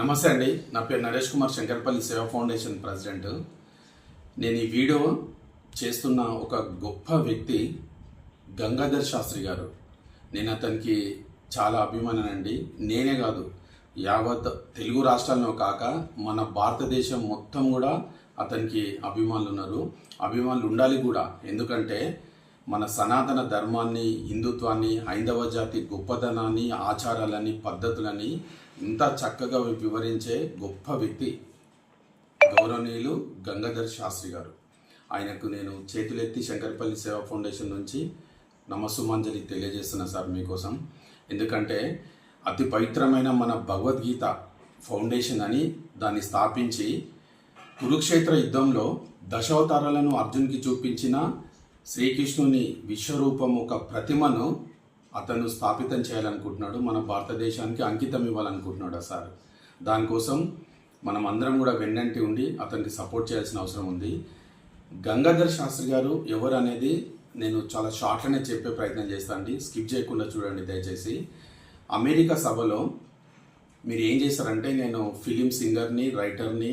నమస్తే అండి. నా పేరు నరేష్ కుమార్ శంకర్పల్లి సేవా ఫౌండేషన్ ప్రెసిడెంట్. నేను ఈ వీడియో చేస్తున్న ఒక గొప్ప వ్యక్తి గంగాధర్ శాస్త్రి గారు. నేను అతనికి చాలా అభిమానండి నేనే కాదు యావత్ తెలుగు రాష్ట్రాల్లో కాక మన భారతదేశం మొత్తం కూడా అతనికి అభిమానులు ఉన్నారు అభిమానులు ఉండాలి కూడా. ఎందుకంటే మన సనాతన ధర్మాన్ని హిందుత్వాన్ని హైందవ జాతి గొప్పతనాన్ని ఆచారాలని పద్ధతులని ఇంత చక్కగా వివరించే గొప్ప వ్యక్తి గౌరవనీయులు గంగాధర్ శాస్త్రి గారు. ఆయనకు నేను చేతులెత్తి శంకరపల్లి సేవా ఫౌండేషన్ నుంచి నమస్సుమాంజలి తెలియజేస్తున్నా సార్ మీకోసం. ఎందుకంటే అతి పవిత్రమైన మన భగవద్గీత ఫౌండేషన్ అని దాన్ని స్థాపించి కురుక్షేత్ర యుద్ధంలో దశావతారాలను అర్జున్కి చూపించిన శ్రీకృష్ణుని విశ్వరూపం ఒక ప్రతిమను అతను స్థాపితం చేయాలనుకుంటున్నాడు మన భారతదేశానికి అంకితం ఇవ్వాలనుకుంటున్నాడు సార్? దానికోసం మనం అందరం కూడా వెన్నంటి ఉండి అతనికి సపోర్ట్ చేయాల్సిన అవసరం ఉంది. గంగాధర్ శాస్త్రి గారు ఎవరు అనేది నేను చాలా షార్ట్లోనే చెప్పే ప్రయత్నం చేస్తాను అండి. స్కిప్ చేయకుండా చూడండి దయచేసి. అమెరికా సభలో మీరు ఏం చేశారంటే నేను ఫిలిం సింగర్ని రైటర్ని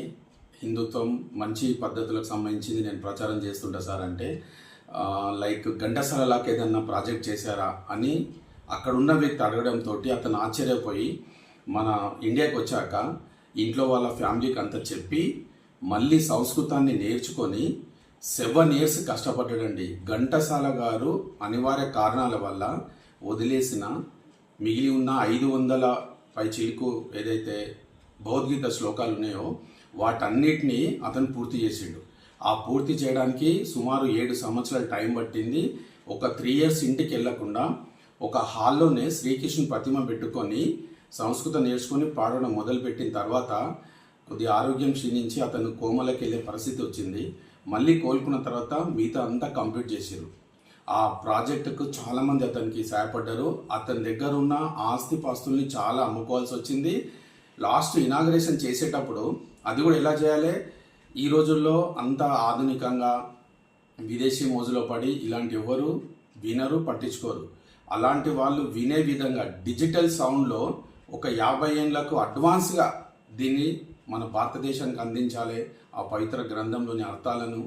హిందుత్వం మంచి పద్ధతులకు సంబంధించింది నేను ప్రచారం చేస్తుంటా సార్ అంటే లైక్ ఘంటసాలలాకి ఏదన్నా ప్రాజెక్ట్ చేశారా అని అక్కడ ఉన్న వ్యక్తి అడగడంతో అతను ఆశ్చర్యపోయి మన ఇండియాకి వచ్చాక ఇంట్లో వాళ్ళ ఫ్యామిలీకి అంతా చెప్పి మళ్ళీ సంస్కృతాన్ని నేర్చుకొని సెవెన్ ఇయర్స్ కష్టపడ్డాడండి. ఘంటసాల గారు అనివార్య కారణాల వల్ల వదిలేసిన మిగిలి ఉన్న ఐదు వందల పై చిలుకు ఏదైతే భౌద్గీత శ్లోకాలు ఉన్నాయో వాటన్నిటినీ అతను పూర్తి చేసిండు. ఆ పూర్తి చేయడానికి సుమారు ఏడు సంవత్సరాల టైం పట్టింది. ఒక త్రీ ఇయర్స్ ఇంటికి వెళ్ళకుండా ఒక హాల్లోనే శ్రీకృష్ణ ప్రతిమ పెట్టుకొని సంస్కృతం నేర్చుకొని పాడడం మొదలుపెట్టిన తర్వాత కొద్ది ఆరోగ్యం క్షీణించి అతను కోమలకి వెళ్ళే పరిస్థితి వచ్చింది. మళ్ళీ కోలుకున్న తర్వాత మిగతా అంతా కంప్లీట్ చేసారు ఆ ప్రాజెక్టుకు చాలామంది అతనికి సహాయపడ్డారు. అతని దగ్గర ఉన్న ఆస్తి పాస్తుల్ని చాలా అమ్ముకోవాల్సి వచ్చింది. లాస్ట్ ఇనాగరేషన్ చేసేటప్పుడు అది కూడా ఎలా చేయాలి? ఈ రోజుల్లో అంత ఆధునికంగా విదేశీ మోజులో పడి ఇలాంటి ఎవరు వినరు పట్టించుకోరు. అలాంటి వాళ్ళు వినే విధంగా డిజిటల్ సౌండ్లో ఒక యాభై ఏళ్ళకు అడ్వాన్స్గా దీన్ని మన భారతదేశానికి అందించాలి. ఆ పవిత్ర గ్రంథంలోని అర్థాలను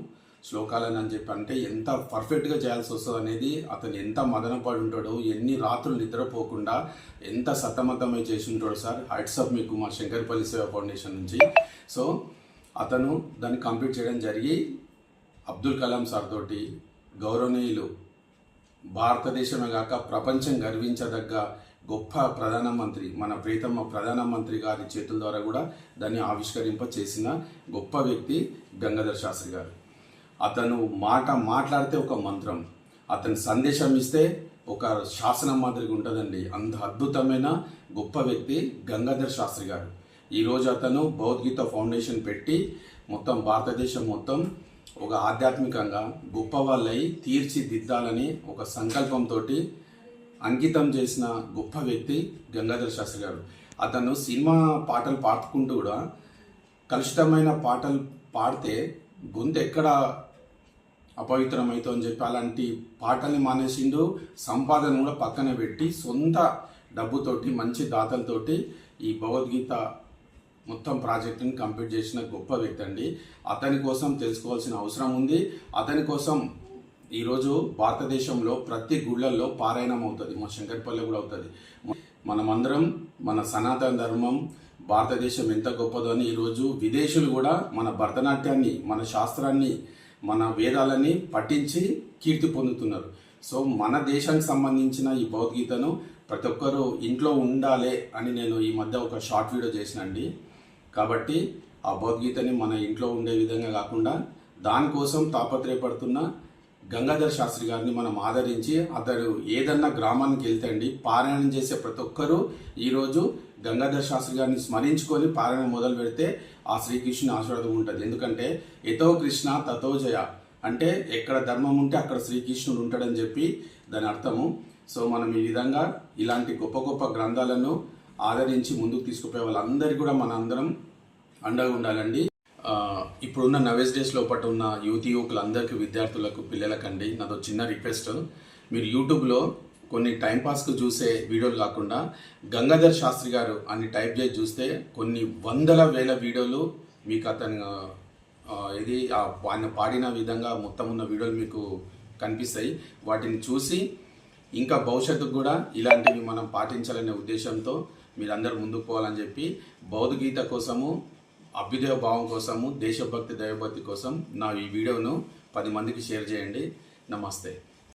శ్లోకాలను అని చెప్పి అంటే ఎంత పర్ఫెక్ట్గా చేయాల్సి వస్తుంది అనేది అతను ఎంత మదనపడి ఉంటాడో ఎన్ని రాత్రులు నిద్రపోకుండా ఎంత సతమతమై చేసి ఉంటాడు సార్. హైట్సప్ మీకు మా శంకర్పల్లి సేవా ఫౌండేషన్ నుంచి. సో అతను దాన్ని కంప్లీట్ చేయడం జరిగి అబ్దుల్ కలాం సార్ తోటి గౌరవనీయులు భారతదేశమే కాక ప్రపంచం గర్వించదగ్గ గొప్ప ప్రధానమంత్రి మన ప్రీతమ ప్రధానమంత్రి గారి చేతుల ద్వారా కూడా దాన్ని ఆవిష్కరింప చేసిన గొప్ప వ్యక్తి గంగాధర్ శాస్త్రి గారు. అతను మాట మాట్లాడితే ఒక మంత్రం అతని సందేశం ఇస్తే ఒక శాసనం మాదిరిగా ఉంటుందండి. అంత అద్భుతమైన గొప్ప వ్యక్తి గంగాధర్ శాస్త్రి గారు. ఈరోజు అతను భగవద్గీత ఫౌండేషన్ పెట్టి మొత్తం భారతదేశం మొత్తం ఒక ఆధ్యాత్మికంగా గొప్ప వాళ్ళై తీర్చిదిద్దాలని ఒక సంకల్పంతో అంకితం చేసిన గొప్ప వ్యక్తి గంగాధర్ శాస్త్రి గారు. అతను సినిమా పాటలు పాడుకుంటూ కూడా కలుషితమైన పాటలు పాడితే గొంతు ఎక్కడ అపవిత్రమైతో అని చెప్పి అలాంటి పాటల్ని మానేసిండు. సంపాదన కూడా పక్కన పెట్టి సొంత డబ్బుతోటి మంచి దాతలతోటి ఈ భగవద్గీత మొత్తం ప్రాజెక్టుని కంప్లీట్ చేసిన గొప్ప వ్యక్తి అండి. అతని కోసం తెలుసుకోవాల్సిన అవసరం ఉంది. అతని కోసం ఈరోజు భారతదేశంలో ప్రతి గుళ్ళల్లో పారాయణం అవుతుంది. మా శంకర్పల్లి కూడా అవుతుంది. మనమందరం మన సనాతన ధర్మం భారతదేశం ఎంత గొప్పదో అని ఈరోజు విదేశీయులు కూడా మన భరతనాట్యాన్ని మన శాస్త్రాన్ని మన వేదాలని పఠించి కీర్తి పొందుతున్నారు. సో మన దేశానికి సంబంధించిన ఈ భగవద్గీతను ప్రతి ఒక్కరూ ఇంట్లో ఉండాలి అని నేను ఈ మధ్య ఒక షార్ట్ వీడియో చేసినండి కాబట్టి ఆ భగవద్గీతని మన ఇంట్లో ఉండే విధంగా కాకుండా దానికోసం తాపత్రయపడుతున్న గంగాధర్ శాస్త్రి గారిని మనం ఆదరించి అతడు ఏదన్నా గ్రామానికి వెళ్తే అండి పారాయణం చేసే ప్రతి ఒక్కరూ ఈరోజు గంగాధర్ శాస్త్రి గారిని స్మరించుకొని పారాయణం మొదలు పెడితే ఆ శ్రీకృష్ణుని ఆశీర్వాదం ఉంటుంది. ఎందుకంటే ఎతో కృష్ణ తతో జయ అంటే ఎక్కడ ధర్మం ఉంటే అక్కడ శ్రీకృష్ణుడు ఉంటాడని చెప్పి దాని అర్థము. సో మనం ఈ విధంగా ఇలాంటి గొప్ప గొప్ప గ్రంథాలను ఆదరించి ముందుకు తీసుకుపోయే వాళ్ళందరికీ కూడా మన అందరం అండగా ఉండాలండి. ఇప్పుడున్న నవేస్ డేస్ లోపల ఉన్న యువతి యువకులందరికీ విద్యార్థులకు పిల్లలకండి. నాదో చిన్న రిక్వెస్ట్. మీరు యూట్యూబ్లో కొన్ని టైంపాస్కు చూసే వీడియోలు కాకుండా గంగాధర్ శాస్త్రి గారు అని టైప్ చేసి చూస్తే కొన్ని వందల వేల వీడియోలు మీకు అతను ఇది ఆయన పాడిన విధంగా మొత్తం ఉన్న వీడియోలు మీకు కనిపిస్తాయి. వాటిని చూసి ఇంకా భవిష్యత్తుకు కూడా ఇలాంటివి మనం పాటించాలనే ఉద్దేశంతో మీరందరూ ముందుకు పోవాలని చెప్పి భౌతిగీత కోసము అభ్యుదయ భావం కోసము దేశభక్తి దైవభక్తి కోసం నా ఈ వీడియోను పది మందికి షేర్ చేయండి. నమస్తే.